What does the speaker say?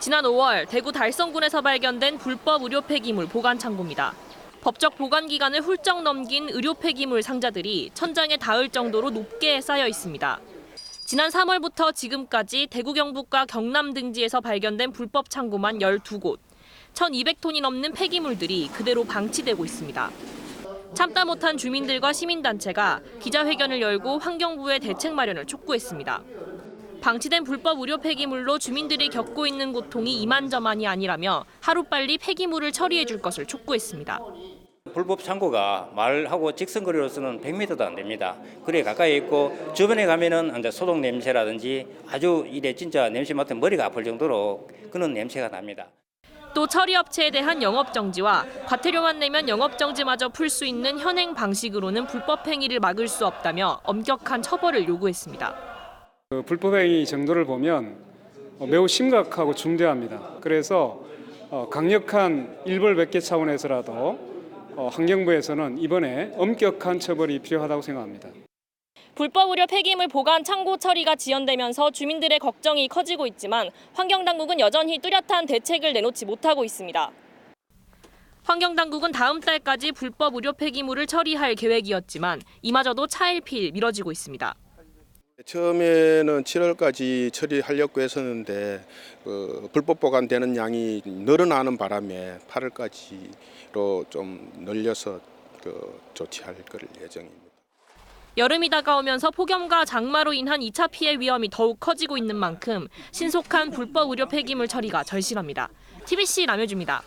지난 5월 대구 달성군에서 발견된 불법 의료 폐기물 보관 창고입니다. 법적 보관 기간을 훌쩍 넘긴 의료 폐기물 상자들이 천장에 닿을 정도로 높게 쌓여 있습니다. 지난 3월부터 지금까지 대구 경북과 경남 등지에서 발견된 불법 창고만 12곳, 1,200톤이 넘는 폐기물들이 그대로 방치되고 있습니다. 참다 못한 주민들과 시민단체가 기자회견을 열고 환경부의 대책 마련을 촉구했습니다. 방치된 불법 의료 폐기물로 주민들이 겪고 있는 고통이 이만저만이 아니라며 하루빨리 폐기물을 처리해 줄 것을 촉구했습니다. 불법 창고가 말하고 직선 거리로서는 100m도 안 됩니다. 그래 가까이 있고 주변에 가면은 이제 소독 냄새라든지 아주 이래 진짜 냄새 맡으면 머리가 아플 정도로 그런 냄새가 납니다. 또 처리업체에 대한 영업정지와 과태료만 내면 영업정지마저 풀 수 있는 현행 방식으로는 불법 행위를 막을 수 없다며 엄격한 처벌을 요구했습니다. 그 불법행위 정도를 보면 어, 매우 심각하고 중대합니다. 그래서 어, 강력한 일벌백계 차원에서라도 어, 환경부에서는 이번에 엄격한 처벌이 필요하다고 생각합니다. 불법 의료 폐기물 보관 창고 처리가 지연되면서 주민들의 걱정이 커지고 있지만 환경당국은 여전히 뚜렷한 대책을 내놓지 못하고 있습니다. 환경당국은 다음 달까지 불법 의료 폐기물을 처리할 계획이었지만 이마저도 차일피일 미뤄지고 있습니다. 처음에는 7월까지 처리하려고 했었는데 그 불법 보관되는 양이 늘어나는 바람에 8월까지로 좀 늘려서 그 조치할 걸 예정입니다. 여름이 다가오면서 폭염과 장마로 인한 2차 피해 위험이 더욱 커지고 있는 만큼 신속한 불법 의료 폐기물 처리가 절실합니다. TBC 남효주입니다.